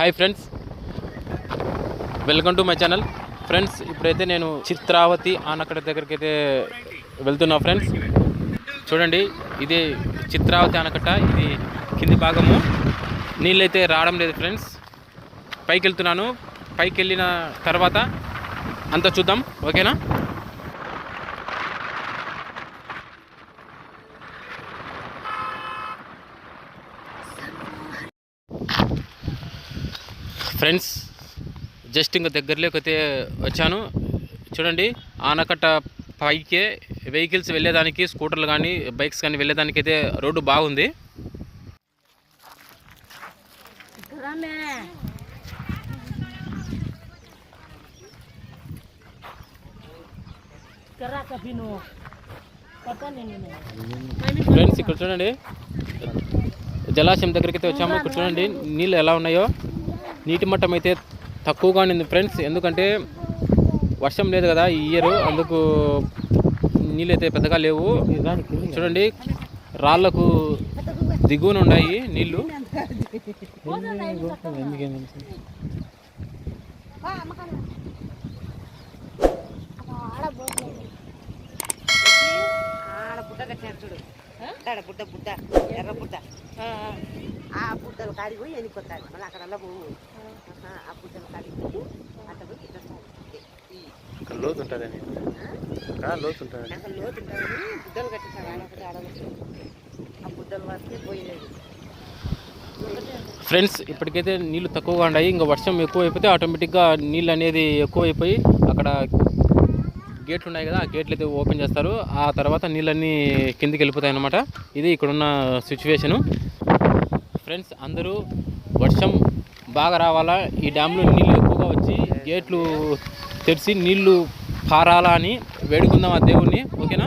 Hi friends. Welcome to my channel. Friends ఇప్పుడైతే నేను చిత్రావతి ఆనకట్ట దగ్గరికి అయితే వెళ్తున్నా ఫ్రెండ్స్. చూడండి ఇది చిత్రావతి ఆనకట్ట. ఇది కింది భాగము. నీళ్ళైతే రావడం లేదు ఫ్రెండ్స్. పైకి వెళ్తున్నాను పైకి వెళ్ళిన తర్వాత అంతా చూద్దాం. ఓకేనా? ఫ్రెండ్స్ జస్ట్ ఇంకా దగ్గరలోకి అయితే వచ్చాను. చూడండి ఆనకట్ట పైకే వెహికల్స్ వెళ్ళేదానికి స్కూటర్లు కానీ బైక్స్ కానీ వెళ్ళేదానికి అయితే రోడ్డు బాగుంది. ఫ్రెండ్స్ ఇక్కడ చూడండి జలాశయం దగ్గరికి అయితే వచ్చాము. ఇక్కడ చూడండి నీళ్ళు ఎలా ఉన్నాయో. నీటి మట్టం అయితే తక్కువగా ఉంది ఫ్రెండ్స్. ఎందుకంటే వర్షం లేదు కదా ఈ ఇయర్ అందుకు నీళ్ళు అయితే పెద్దగా లేవు. చూడండి రాళ్ళకు దిగువన ఉన్నాయి నీళ్ళు. ఆడ ఆడ బుట్ట బుట్ట ఎర్ర బుట్ట ఆ బుట్టలు కాడికి పోయి వెళ్ళిపోతాడు మళ్ళీ అక్కడ అలా పోవు ఆ బుట్టలు కాడికి పోయి ఇక్కడ లోతు ఉంటుందని లోతు ఉంటుంది అసలు లోతు ఉంటుందని కట్టేసారు ఆడొకటి ఆడొకటి ఆ బుట్టలు వస్తే పోయేది. ఫ్రెండ్స్ ఇప్పటికైతే నీళ్ళు తక్కువగా ఉన్నాయి ఇంకా వర్షం ఎక్కువ అయిపోతే ఆటోమేటిక్గా నీళ్ళు అనేది ఎక్కువ అయిపోయి అక్కడ గేట్లు ఉన్నాయి కదా ఆ గేట్లు అయితే ఓపెన్ చేస్తారు. ఆ తర్వాత నీళ్ళన్నీ కిందికి వెళ్ళిపోతాయి అన్నమాట ఇది ఇక్కడున్న సిచ్యువేషను. ఫ్రెండ్స్ అందరూ వర్షం బాగా రావాలా? ఈ డ్యాంలో నీళ్ళు ఎక్కువగా వచ్చి గేట్లు తెరిచి నీళ్ళు పారాలా అని వేడుకుందాం ఆ దేవుణ్ణి. ఓకేనా?